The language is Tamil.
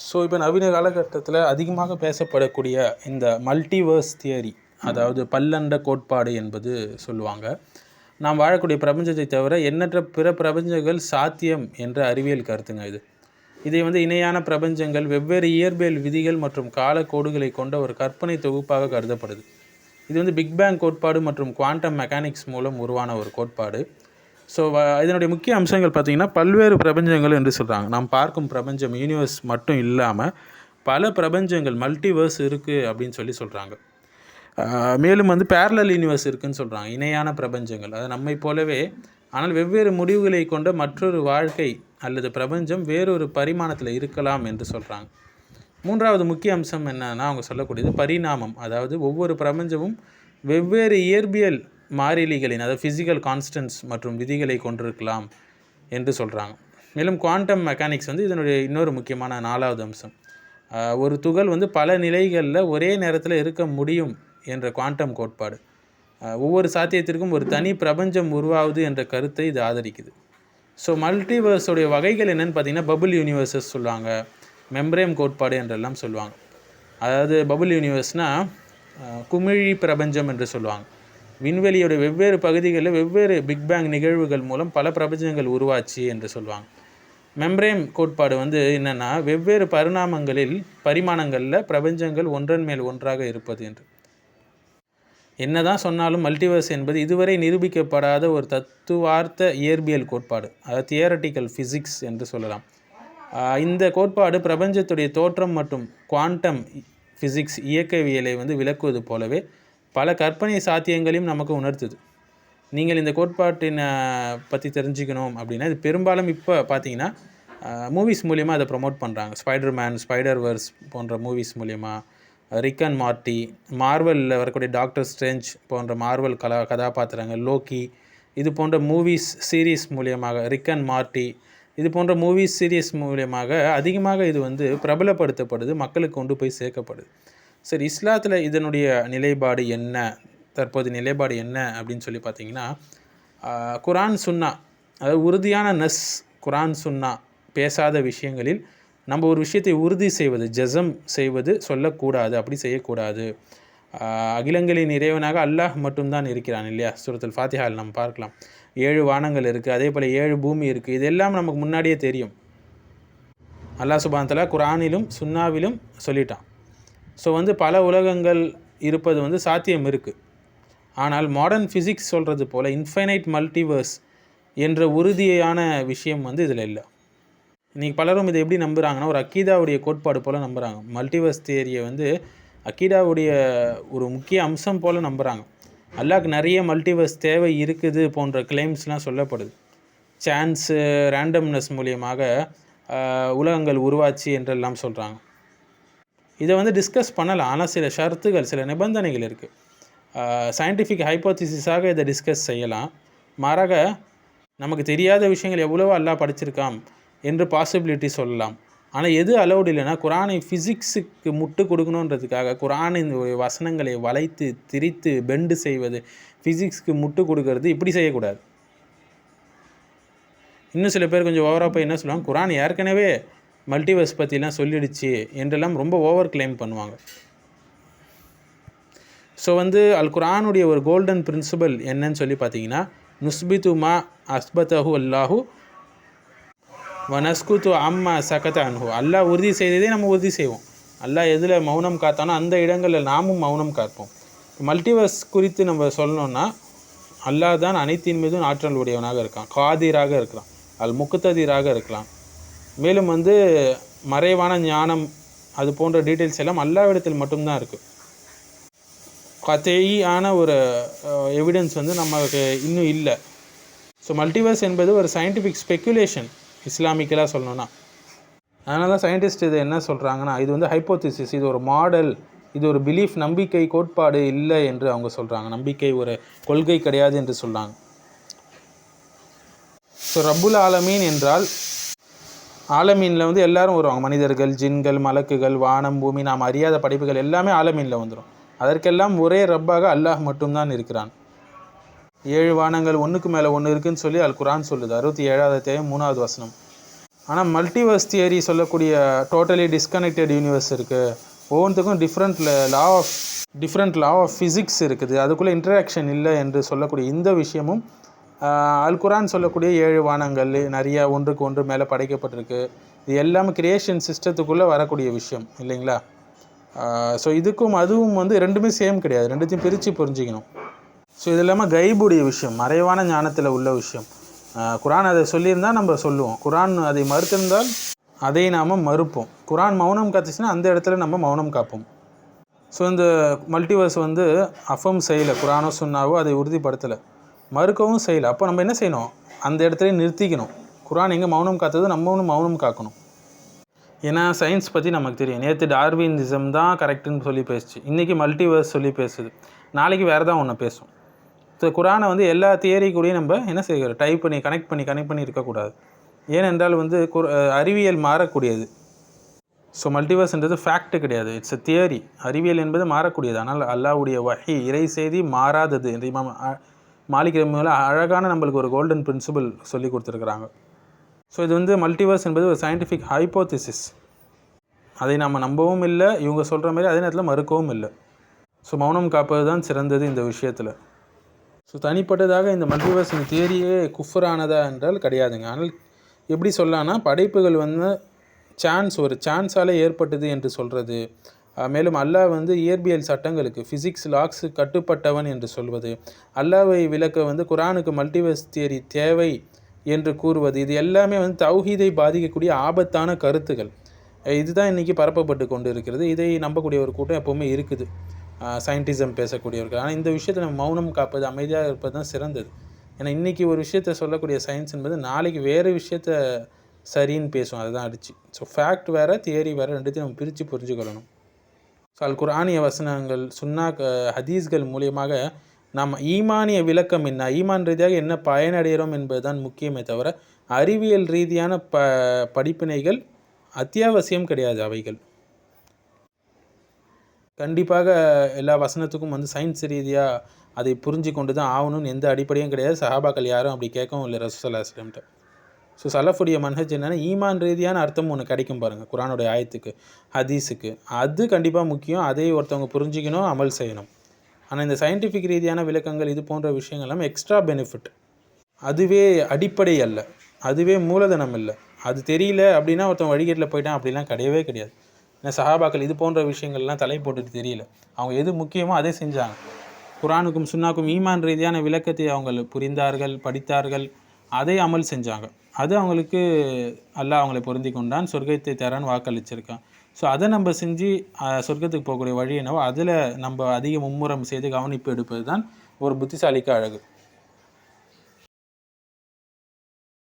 ஸோ இப்போ நவீன காலகட்டத்தில் அதிகமாக பேசப்படக்கூடிய இந்த மல்டிவர்ஸ் தியரி அதாவது பல்லண்ட கோட்பாடு என்பது சொல்லுவாங்க. நாம் வாழக்கூடிய பிரபஞ்சத்தை தவிர எண்ணற்ற பிற பிரபஞ்சங்கள் சாத்தியம் என்ற அறிவியல் கருத்துங்க இது. இதை வந்து இணையான பிரபஞ்சங்கள் வெவ்வேறு இயற்பியல் விதிகள் மற்றும் காலக்கோடுகளை கொண்ட ஒரு கற்பனை தொகுப்பாக கருதப்படுது. இது வந்து பிக் பேங் கோட்பாடு மற்றும் குவாண்டம் மெக்கானிக்ஸ் மூலம் உருவான ஒரு கோட்பாடு. ஸோ இதனுடைய முக்கிய அம்சங்கள் பார்த்திங்கன்னா பல்வேறு பிரபஞ்சங்கள் என்று சொல்கிறாங்க நாம் பார்க்கும் பிரபஞ்சம் யூனிவர்ஸ் மட்டும் இல்லாமல் பல பிரபஞ்சங்கள் மல்டிவர்ஸ் இருக்குது அப்படின்னு சொல்லி சொல்கிறாங்க மேலும் வந்து பேரலல் யூனிவர்ஸ் இருக்குதுன்னு சொல்கிறாங்க இணையான பிரபஞ்சங்கள். அது நம்மை போலவே ஆனால் வெவ்வேறு முடிவுகளை கொண்ட மற்றொரு வாழ்க்கை அல்லது பிரபஞ்சம் வேறொரு பரிமாணத்தில் இருக்கலாம் என்று சொல்கிறாங்க மூன்றாவது முக்கிய அம்சம் என்னன்னா அவங்க சொல்லக்கூடியது பரிணாமம். அதாவது ஒவ்வொரு பிரபஞ்சமும் வெவ்வேறு இயற்பியல் மாறிலிகளின் அதாவது ஃபிசிக்கல் கான்ஸ்டன்ஸ் மற்றும் விதிகளை கொண்டிருக்கலாம் என்று சொல்கிறாங்க மேலும் குவாண்டம் மெக்கானிக்ஸ் வந்து இதனுடைய இன்னொரு முக்கியமான நாலாவது அம்சம். ஒரு துகள் வந்து பல நிலைகளில் ஒரே நேரத்தில் இருக்க முடியும் என்ற குவாண்டம் கோட்பாடு. ஒவ்வொரு சாத்தியத்திற்கும் ஒரு தனி பிரபஞ்சம் உருவாகுது என்ற கருத்தை இது ஆதரிக்குது. ஸோ மல்டிவர்ஸோடைய வகைகள் என்னென்னு பார்த்தீங்கன்னா பபுள் யூனிவர்சஸ் சொல்லுவாங்க மெம்ப்ரேம் கோட்பாடு என்றெல்லாம் சொல்லுவாங்க. அதாவது பபுள் யூனிவர்ஸ்னால் குமிழி பிரபஞ்சம் என்று சொல்லுவாங்க. விண்வெளியோட வெவ்வேறு பகுதிகளில் வெவ்வேறு பிக் பேங் நிகழ்வுகள் மூலம் பல பிரபஞ்சங்கள் உருவாச்சு என்று சொல்லுவாங்க. மெம்ப்ரேம் கோட்பாடு வந்து என்னென்னா வெவ்வேறு பரிணாமங்களில் பரிமாணங்களில் பிரபஞ்சங்கள் ஒன்றன் மேல் ஒன்றாக இருப்பது என்று. என்னதான் சொன்னாலும் மல்டிவர்ஸ் என்பது இதுவரை நிரூபிக்கப்படாத ஒரு தத்துவார்த்த இயற்பியல் கோட்பாடு. அதாவது தியரட்டிக்கல் ஃபிசிக்ஸ் என்று சொல்லலாம். இந்த கோட்பாடு பிரபஞ்சத்துடைய தோற்றம் மற்றும் குவாண்டம் ஃபிசிக்ஸ் இயக்கவியலை வந்து விளக்குவது போலவே பல கற்பனை சாத்தியங்களையும் நமக்கு உணர்த்துது. நீங்கள் இந்த கோட்பாட்டினை பற்றி தெரிஞ்சுக்கணும் அப்படின்னா இது பெரும்பாலும் இப்போ பார்த்தீங்கன்னா மூவிஸ் மூலியமாக அதை ப்ரொமோட் பண்ணுறாங்க ஸ்பைடர் மேன் ஸ்பைடர் வர்ஸ் போன்ற மூவிஸ் மூலயமா ரிக் அண்ட் மார்ட்டி மார்வலில் வரக்கூடிய டாக்டர் ஸ்ட்ரெஞ்ச் போன்ற மார்வல் கலா கதாபாத்திரங்கள் லோக்கி இது போன்ற மூவிஸ் சீரீஸ் மூலியமாக ரிக் அண்ட் மார்ட்டி இது போன்ற மூவிஸ் சீரியஸ் மூலியமாக அதிகமாக இது வந்து பிரபலப்படுத்தப்படுது மக்களுக்கு கொண்டு போய் சேர்க்கப்படுது. சரி இஸ்லாத்தில் இதனுடைய நிலைப்பாடு என்ன? தற்போது நிலைப்பாடு என்ன அப்படின்னு சொல்லி பார்த்தீங்கன்னா குரான் சுன்னா அதாவது உறுதியான நஸ் குரான் சுன்னா பேசாத விஷயங்களில் நம்ம ஒரு விஷயத்தை உறுதி செய்வது ஜசம் செய்வது சொல்லக்கூடாது அப்படி செய்யக்கூடாது. அகிலங்களின் இறைவனாக அல்லாஹ் மட்டும்தான் இருக்கிறான் இல்லையா? சுரத்தில் ஃபாத்திஹால் நம்ம பார்க்கலாம். ஏழு வானங்கள் இருக்குது அதே போல் ஏழு பூமி இருக்குது இதெல்லாம் நமக்கு முன்னாடியே தெரியும். அல்லாஹ் சுபான் தலா குரானிலும் சுன்னாவிலும் சொல்லிட்டான். ஸோ வந்து பல உலகங்கள் இருப்பது வந்து சாத்தியம் இருக்குது ஆனால் மாடர்ன் ஃபிசிக்ஸ் சொல்கிறது போல் இன்ஃபைனைட் மல்டிவர்ஸ் என்ற உறுதியான விஷயம் வந்து இதில் இல்லை. இன்றைக்கி பலரும் இதை எப்படி நம்புகிறாங்கன்னா ஒரு அக்கீதாவுடைய கோட்பாடு போல் நம்புகிறாங்க மல்டிவர்ஸ் தியரியை வந்து அக்கீதாவுடைய ஒரு முக்கிய அம்சம் போல் நம்புகிறாங்க அல்லாக்கு நிறைய மல்டிவர்ஸ் தேவை இருக்குது போன்ற கிளைம்ஸ்லாம் சொல்லப்படுது. சான்ஸு ரேண்டம்னஸ் மூலியமாக உலகங்கள் உருவாச்சு என்றெல்லாம் சொல்கிறாங்க இதை வந்து டிஸ்கஸ் பண்ணலாம். ஆனால் சில ஷரத்துகள் சில நிபந்தனைகள் இருக்குது சயின்டிஃபிக் ஹைப்போத்திசிஸாக இதை டிஸ்கஸ் செய்யலாம். மாறாக நமக்கு தெரியாத விஷயங்கள் எவ்வளவோ அல்லா படிச்சிருக்காம் என்று பாசிபிலிட்டி சொல்லலாம். ஆனால் எது அலௌடு இல்லைன்னா குரானை ஃபிசிக்ஸுக்கு முட்டு கொடுக்கணுன்றதுக்காக குரானின் வசனங்களை வளைத்து திரித்து பெண்டு செய்வது ஃபிசிக்ஸ்க்கு முட்டு கொடுக்கறது இப்படி செய்யக்கூடாது. இன்னும் சில பேர் கொஞ்சம் ஓவராக போய் என்ன சொல்லுவாங்க? குரான் ஏற்கனவே மல்டிவர்ஸ் பற்றிலாம் சொல்லிடுச்சு என்றெல்லாம் ரொம்ப ஓவர் கிளைம் பண்ணுவாங்க. ஸோ வந்து அல் குரானுடைய ஒரு கோல்டன் பிரின்சிபல் என்னன்னு சொல்லி பார்த்தீங்கன்னா நுஸ்பித்து மா அஸ்பத்தஹு அல்லாஹு வனஸ்குத்து அம்மா சகத அன்ஹு. அல்லாஹ் உறுதி செய்ததே நம்ம உறுதி செய்வோம். அல்லாஹ் எதில் மௌனம் காத்தானோ அந்த இடங்களில் நாமும் மௌனம் காப்போம். மல்டிவர்ஸ் குறித்து நம்ம சொல்லணும்னா அல்லாஹ் தான் அனைத்தின் மீதும் ஆற்றல் உடையவனாக இருக்கான். காதிராக இருக்கலாம் அல் முக்குத்ததீராக இருக்கலாம். மேலும் வந்து மறைவான ஞானம் அது போன்ற டீட்டெயில்ஸ் எல்லாம் அல்லாவிடத்தில் மட்டும்தான் இருக்குது கதையான ஒரு எவிடன்ஸ் வந்து நமக்கு இன்னும் இல்லை. ஸோ மல்டிவர்ஸ் என்பது ஒரு சயின்டிஃபிக் ஸ்பெக்குலேஷன் இஸ்லாமிக்கலாக சொல்லணும்னா. அதனால தான் சயின்டிஸ்ட் இது என்ன சொல்கிறாங்கன்னா இது வந்து ஹைப்போதிசிஸ் இது ஒரு மாடல் இது ஒரு பிலீஃப் நம்பிக்கை கோட்பாடு இல்லை என்று அவங்க சொல்கிறாங்க நம்பிக்கை ஒரு கொள்கை கிடையாது என்று சொல்கிறாங்க ஸோ ரப்புல் ஆலமீன் என்றால் ஆலமீனில் வந்து எல்லாரும் வருவாங்க. மனிதர்கள் ஜின்கள் மலக்குகள் வானம் பூமி நாம் அறியாத படைப்புகள் எல்லாமே ஆலமீனில் வந்துடும் அதற்கெல்லாம் ஒரே ரப்பாக அல்லாஹ் மட்டும்தான் இருக்கிறான். ஏழு வானங்கள் ஒன்றுக்கு மேலே ஒன்று இருக்குன்னு சொல்லி அல் குரான் சொல்லுது. அறுபத்தி ஏழாவது தேவை மூணாவது வசனம். ஆனால் மல்டிவர்ஸ் தியரி சொல்லக்கூடிய டோட்டலி டிஸ்கனெக்டட் யூனிவர்ஸ் இருக்குது ஒவ்வொன்றுக்கும் different law of different law of physics இருக்குது. அதுக்குள்ளே இன்டராக்ஷன் இல்லை என்று சொல்லக்கூடிய இந்த விஷயமும் அல்குரான் குரான் சொல்லக்கூடிய ஏழு வானங்கள் நிறைய ஒன்றுக்கு ஒன்று மேலே படைக்கப்பட்டிருக்கு. இது எல்லாமே கிரியேஷன் சிஸ்டத்துக்குள்ளே வரக்கூடிய விஷயம் இல்லைங்களா? ஸோ இதுக்கும் அதுவும் வந்து ரெண்டுமே சேம் கிடையாது. ரெண்டுத்தையும் பிரித்து புரிஞ்சுக்கணும். ஸோ இது இல்லாமல் கைபுடைய விஷயம் மறைவான ஞானத்தில் உள்ள விஷயம். குரான் அதை சொல்லியிருந்தால் நம்ம சொல்லுவோம். குரான் அதை மறுத்திருந்தால் அதை நாம் மறுப்போம். குரான் மௌனம் காத்துச்சுன்னா அந்த இடத்துல நம்ம மௌனம் காப்போம். ஸோ இந்த மல்டிவர்ஸ் வந்து அஃபம் செய்யலை. குரானோ சொன்னாவோ அதை உறுதிப்படுத்தலை. மறுக்கவும் செய்யலை. அப்போ நம்ம என்ன செய்யணும்? அந்த இடத்துல நிறுத்திக்கணும். குரான் எங்கே மௌனம் காத்தது? நம்மளும் மௌனம் காக்கணும். ஏன்னா சயின்ஸ் பற்றி நமக்கு தெரியும். நேற்று டார்வினிசம் தான் கரெக்டுன்னு சொல்லி பேசுச்சு. இன்றைக்கி மல்டிவர்ஸ் சொல்லி பேசுது. நாளைக்கு வேறு தான் ஒன்று பேசும். ஸோ குரானை வந்து எல்லா தியரி கூடயும் நம்ம என்ன செய்கிறோம் டைப் பண்ணி கனெக்ட் பண்ணி கனெக்ட் பண்ணி இருக்கக்கூடாது. ஏனென்றால் வந்து குர அறிவியல் மாறக்கூடியது. ஸோ மல்டிவர்ஸ்ன்றது ஃபேக்ட் கிடையாது. இட்ஸ் எ தியரி அறிவியல் என்பது மாறக்கூடியது. ஆனால் அல்லாவுடைய வகை இறை செய்தி மாறாதது. என்று இமாம் மாளிகை மாலிக் அழகான நம்மளுக்கு ஒரு கோல்டன் பிரின்சிபல் சொல்லி கொடுத்துருக்குறாங்க. ஸோ இது வந்து மல்டிவர்ஸ் என்பது ஒரு சயின்டிஃபிக் ஹைப்போதிசிஸ் அதை நம்ம நம்பவும் இல்லை இவங்க சொல்கிற மாதிரி அதே நேரத்தில் மறுக்கவும் இல்லை. ஸோ மௌனம் காப்பது தான் சிறந்தது இந்த விஷயத்தில். ஸோ தனிப்பட்டதாக இந்த மல்டிவர்ஸ் தியரியே குஃபரானதா என்றால் கிடையாதுங்க. ஆனால் எப்படி சொல்லலாம்னா படைப்புகள் வந்து சான்ஸ் ஒரு சான்ஸால் ஏற்பட்டது என்று சொல்கிறது மேலும் அல்லாஹ் வந்து இயற்பியல் சட்டங்களுக்கு ஃபிசிக்ஸ் லாக்ஸு கட்டுப்பட்டவன் என்று சொல்வது அல்லாவை விளக்க வந்து குரானுக்கு மல்டிவர்ஸ் தியரி தேவை என்று கூறுவது இது எல்லாமே வந்து தௌஹீதை பாதிக்கக்கூடிய ஆபத்தான கருத்துகள். இதுதான் இன்றைக்கி பரப்பப்பட்டு கொண்டு இருக்கிறது இதை நம்பக்கூடிய ஒரு கூட்டம் எப்போவுமே இருக்குது. சயின்டிசம் பேசக்கூடியவர்கள். ஆனால் இந்த விஷயத்தில் நம்ம மௌனம் காப்பது அமைதியாக இருப்பது தான் சிறந்தது. ஏன்னா இன்றைக்கி ஒரு விஷயத்தை சொல்லக்கூடிய சயின்ஸ் என்பது நாளைக்கு வேறு விஷயத்த சரின்னு பேசும். அதுதான் அடிச்சு. ஸோ ஃபேக்ட் வேறு தியரி வேறு ரெண்டுத்தையும் நம்ம பிரித்து புரிஞ்சுக்கொள்ளணும். ஸோ அல் குர்ஆனிய வசனங்கள் சுன்னா ஹதீஸ்கள் மூலியமாக நாம் ஈமானிய விளக்கம் என்ன? ஈமான் ரீதியாக என்ன பயனடைகிறோம் என்பதுதான் முக்கியமே தவிர அறிவியல் ரீதியான ப படிப்பினைகள் அத்தியாவசியம் கிடையாது அவைகள். கண்டிப்பாக எல்லா வசனத்துக்கும் வந்து சயின்ஸ் ரீதியாக அதை புரிஞ்சு கொண்டு தான் ஆகணும்னு எந்த அடிப்படையும் கிடையாது. சஹாபாக்கள் யாரும் அப்படி கேட்கவும் இல்லை ரசூசல்லா இஸ்லாம்கிட்ட ஸோ சலஃபுடைய மன்ஹஜ் என்னென்னா ஈமான் ரீதியான அர்த்தம் ஒன்று கிடைக்கும் பாருங்கள் குரானுடைய ஆயத்துக்கு ஹதீஸுக்கு. அது கண்டிப்பாக முக்கியம். அதை ஒருத்தவங்க புரிஞ்சுக்கணும் அமல் செய்யணும். ஆனால் இந்த சயின்டிஃபிக் ரீதியான விளக்கங்கள் இது போன்ற விஷயங்கள் எல்லாம் எக்ஸ்ட்ரா பெனிஃபிட் அதுவே அடிப்படை அல்ல. அதுவே மூலதனம் இல்லை. அது தெரியல அப்படின்னா ஒருத்தன் வழிகேட்டில் போயிட்டான் அப்படிலாம் கிடையவே கிடையாது. ஏன்னா சஹாபாக்கள் இது போன்ற விஷயங்கள்லாம் தலை போட்டுட்டு தெரியல. அவங்க எது முக்கியமோ அதை செஞ்சாங்க. குரானுக்கும் சுன்னாக்கும் ஈமான் ரீதியான விளக்கத்தை அவங்க புரிந்தார்கள் படித்தார்கள். அதை அமல் செஞ்சாங்க. அது அவங்களுக்கு அல்லாஹ் அவங்களை பொருந்தி கொண்டான் சொர்க்கத்தை தரான்னு வாக்களிச்சிருக்கான். ஸோ அதை நம்ம செஞ்சு சொர்க்கத்துக்கு போகக்கூடிய வழி என்னவோ அதில் நம்ம அதிக மும்முரம் செய்து கவனிப்பு எடுப்பது தான் ஒரு புத்திசாலிக்கு அழகு.